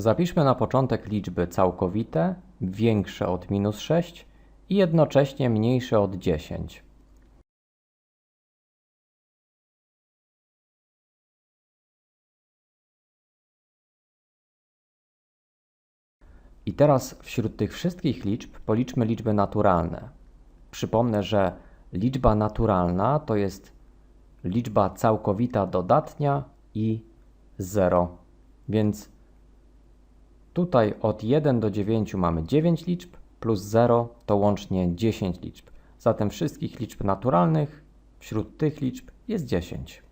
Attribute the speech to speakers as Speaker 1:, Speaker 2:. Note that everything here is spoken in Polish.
Speaker 1: Zapiszmy na początek liczby całkowite, większe od minus 6 i jednocześnie mniejsze od 10. I teraz wśród tych wszystkich liczb policzmy liczby naturalne. Przypomnę, że liczba naturalna to jest liczba całkowita dodatnia i 0. Więc tutaj od 1 do 9 mamy 9 liczb, plus 0 to łącznie 10 liczb. Zatem wszystkich liczb naturalnych wśród tych liczb jest 10.